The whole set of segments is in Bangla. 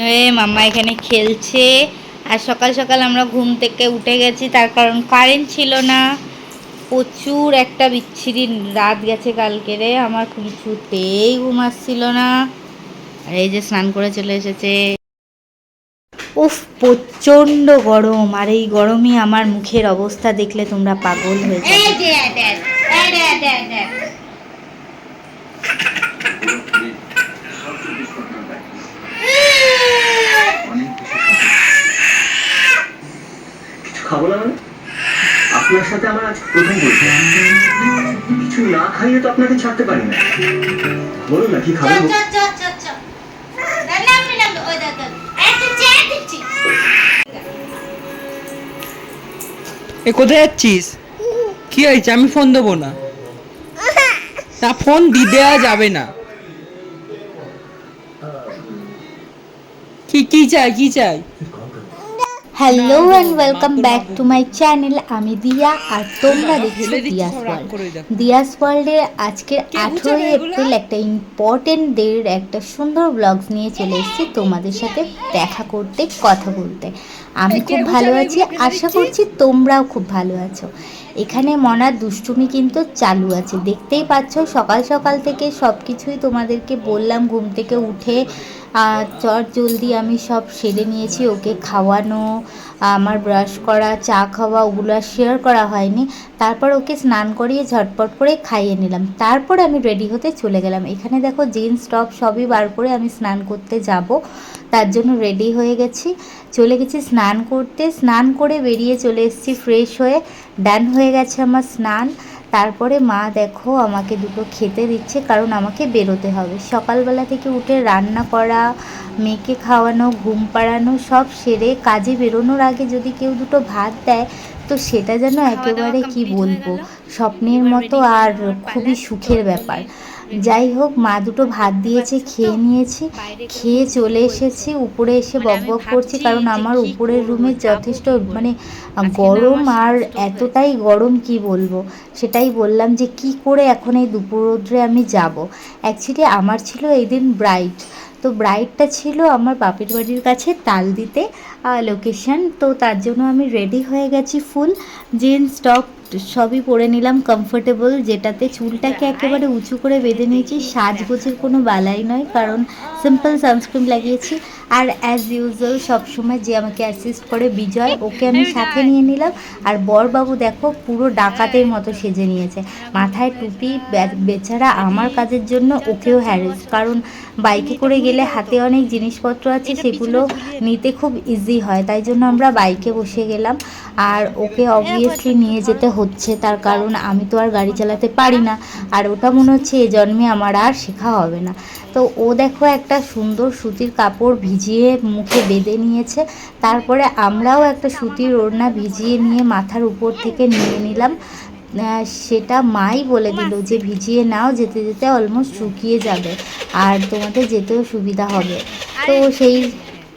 মাম্মা এখানে খেলছে। আর সকাল সকাল আমরা ঘুম থেকে উঠে গেছি, তার কারণ কারেন্ট ছিল না। প্রচুর একটা বিচ্ছিরি রাত গেছে কালকে রে, আমার কিছুতেই ঘুম আসছিল না। আর এই যে স্নান করে চলে এসেছে। উফ, প্রচণ্ড গরম, আর এই গরমে আমার মুখের অবস্থা দেখলে তোমরা পাগল হয়ে যাবে। খাব না মানে? আপনার সাথে আমার আজ প্রথম কিছু না খাইয়ে তো আপনাকে ছাড়তে পারি না। বলুন না কি খাবেন এ কোথায় যাচ্ছিস? কি হয়েছে? আমি ফোন দেবো না। না ফোন দি দেওয়া যাবে না। কি কি চাই কি চাই? Hello and welcome back to my channel আমি দিয়া আর তোমরা দেখছ দিয়াস ওয়ার্ল্ড দিয়াস ওয়ার্ল্ডে আজকের আঠেরোই এপ্রিল একটা ইম্পর্টেন্ট ডের একটা সুন্দর ব্লগস নিয়ে চলে এসেছি। তোমাদের সাথে দেখা করতে কথা বলতে। আমি খুব ভালো আছি। আশা করছি তোমরাও খুব ভালো আছো। এখানে মনার দুষ্টুমি কিন্তু চালু আছে। দেখতেই পাচ্ছ, সকাল সকাল থেকে সব কিছুই তোমাদেরকে বললাম, ঘুম থেকে উঠে চট জলদি আমি সব সেরে নিয়েছি, ওকে খাওয়ানো আমার ব্রাশ করা, চা খাওয়া, ওগুলো আর শেয়ার করা হয়নি। তারপর ওকে স্নান করিয়ে ঝটপট করে খাইয়ে নিলাম। তারপর আমি রেডি হতে চলে গেলাম। এখানে দেখো জিন্স টপ সবই বার করে আমি স্নান করতে যাব। তার জন্য রেডি হয়ে গেছি। চলে গেছি স্নান করতে। স্নান করে বেরিয়ে চলে এসেছি ফ্রেশ হয়ে। ডান হয়ে গেছে আমার স্নান। তারপরে মা দেখো আমাকে দুটো খেতে দিচ্ছে কারণ আমাকে বেরোতে হবে। সকালবেলা থেকে উঠে রান্না করা মেয়েকে খাওয়ানো ঘুম পাড়ানো সব সেরে কাজে বেরোনোর আগে যদি কেউ দুটো ভাত দেয় তো সেটা যেন একেবারে কি বলব? স্বপ্নের মতো আর খুবই সুখের ব্যাপার। যাই হোক মা দুটো ভাত দিয়েছে, খেয়ে নিয়েছি। খেয়ে চলে এসেছি, উপরে এসে বক বক করছি, কারণ আমার উপরের রুমে যথেষ্ট মানে গরম আর এতটাই গরম, কি বলব? সেটাই বললাম যে, কি করে এখন এই দুপুর আমি যাব? অ্যাকচুয়ালি আমার ছিল এই দিন ব্রাইট তো ব্রাইডটা ছিল আমার বাপের বাড়ির কাছে তাল দিতে লোকেশন তো তার জন্য আমি রেডি হয়ে গেছি ফুল জিন্স টপ সবই পরে নিলাম কমফোর্টেবল যেটাতে চুলটাকে একেবারে উঁচু করে বেঁধে নিয়েছি। সাজগোজের কোনো বালাই নয় কারণ সিম্পল সানস্ক্রিন লাগিয়েছি। আর অ্যাজ ইউজুয়াল সবসময় যে আমাকে অ্যাসিস্ট করে বিজয় ওকে আমি সাথে নিয়ে নিলাম। আর বরবাবু দেখো পুরো ডাকাতের মতো সেজে নিয়েছে। মাথায় টুপি বেচারা আমার কাজের জন্য ওকেও হ্যারেস কারণ বাইকে করে গেলে হাতে অনেক জিনিসপত্র আছে সেগুলো নিতে খুব ইজি হয় তাই জন্য আমরা বাইকে বসে গেলাম। আর ওকে অবভিয়াসলি নিয়ে যেতে হচ্ছে তার কারণ আমি তো আর গাড়ি চালাতে পারি না। আর ওটা মনে হচ্ছে এ জন্মে আমার আর শেখা হবে না। তো ও দেখো একটা সুন্দর সুতির কাপড় ভিজিয়ে মুখে বেঁধে নিয়েছে। তারপরে আমরাও একটা সুতির ওড়না ভিজিয়ে নিয়ে মাথার উপর থেকে নিয়ে নিলাম। সেটা মাই বলে দিল যে ভিজিয়ে নাও যেতে যেতে অলমোস্ট শুকিয়ে যাবে আর তোমাদের যেতেও সুবিধা হবে। তো সেই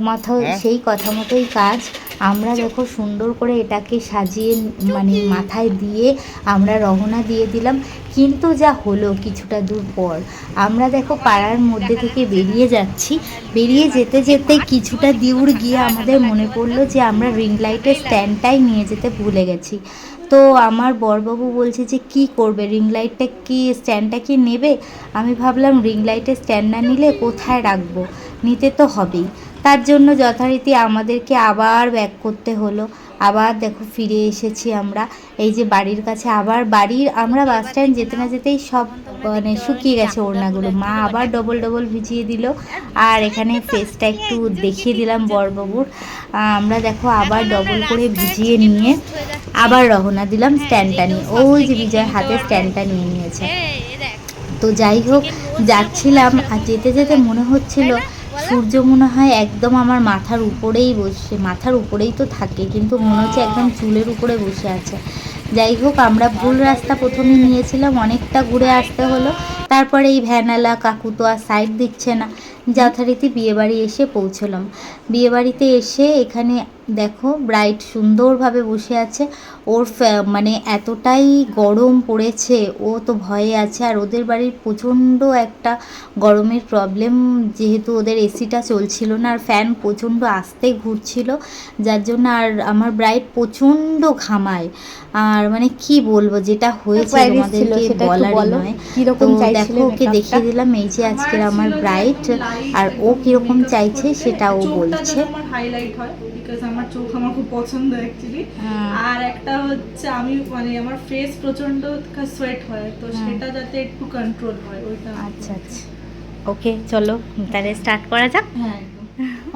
মাথা সেই কথা মতোই কাজ। আমরা দেখো সুন্দর করে এটাকে সাজিয়ে মানে মাথায় দিয়ে আমরা রওনা দিয়ে দিলাম কিন্তু যা হলো কিছুটা দূর পর আমরা দেখো পাড়ার মধ্যে থেকে বেরিয়ে যাচ্ছি। বেরিয়ে যেতে যেতে কিছুটা দূর গিয়ে আমাদের মনে পড়ল যে আমরা রিং লাইটের স্ট্যান্ডটাই নিয়ে যেতে ভুলে গেছি। তো আমার বরবাবু বলছে যে কি করবে? রিং লাইটটা কি স্ট্যান্ডটা কি নেবে? আমি ভাবলাম রিং লাইটের স্ট্যান্ড না নিলে কোথায় রাখব? নিতে তো হবেই। তার জন্য যথারীতি আমাদেরকে আবার ব্যাক করতে হলো। আবার দেখো ফিরে এসেছি আমরা। এই যে বাড়ির কাছে আবার বাড়ির আমরা বাস স্ট্যান্ড যেতে না যেতেই সব মানে শুকিয়ে গেছে ওড়নাগুলো। মা আবার ডবল ডবল ভিজিয়ে দিল। আর এখানে ফেসটা একটু দেখিয়ে দিলাম বরবাবুর। আমরা দেখো আবার ডবল করে ভিজিয়ে নিয়ে আবার রওনা দিলাম স্ট্যান্ডটা নিয়ে। ওই যে বিজয় হাতে স্ট্যান্ডটা নিয়ে নিয়েছে। তো যাই হোক, যাচ্ছিলাম আর যেতে যেতে মনে হচ্ছিল সূর্য মনে হয় একদম আমার মাথার উপরেই বসে, মাথার উপরেই তো থাকে, কিন্তু মনে হচ্ছে একদম চুলের উপরে বসে আছে। যাই হোক, আমরা ভুল রাস্তা প্রথমে নিয়েছিলাম, অনেকটা ঘুরে আসতে হলো। তারপরে এই ভ্যানালা কাকু তো আর সাইড দিচ্ছে না। যথারীতি বিয়েবাড়ি এসে পৌঁছলাম। বিয়েবাড়িতে এসে এখানে দেখো ব্রাইট সুন্দরভাবে বসে আছে। ওর মানে এতটাই গরম পড়েছে ও তো ভয়ে আছে। আর ওদের বাড়ির প্রচণ্ড একটা গরমের প্রবলেম যেহেতু ওদের এসিটা চলছিল না আর ফ্যান প্রচণ্ড আস্তে ঘুরছিল। যার জন্য আর আমার ব্রাইট প্রচণ্ড ঘামায়। আর মানে কি বলব যেটা হয়েছে Aquarius ছিল, তোমাদেরকে সেটা একটু বলারই বলো। নয়। কীরকম দেখো ওকে দেখিয়ে দিলাম এই যে আজকের আমার ব্রাইট আর ও কীরকম চাইছে সেটা ও বলছে। আমার হাইলাইট হয় বিকজ আমার চোখ আমার খুব পছন্দ অ্যাকচুয়ালি। আর একটা হচ্ছে আমি মানে আমার ফেস প্রচণ্ড সোয়েট হয় তো হ্যাঁ। সেটা যাতে একটু কন্ট্রোল হয় ওইটা আচ্ছা আচ্ছা। ওকে চলো তাহলে স্টার্ট করা যাক। হ্যাঁ।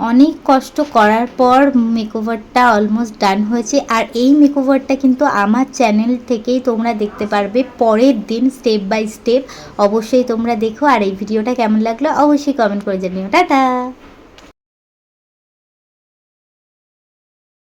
অনেক কষ্ট করার পর মেকওভারটা অলমোস্ট ডান হয়েছে। আর এই মেকওভারটা কিন্তু আমার চ্যানেল থেকেই তোমরা দেখতে পারবে। পরের দিন স্টেপ বাই স্টেপ অবশ্যই তোমরা দেখো। আর এই ভিডিওটা কেমন লাগল অবশ্যই কমেন্ট করে জানিও। টাটা!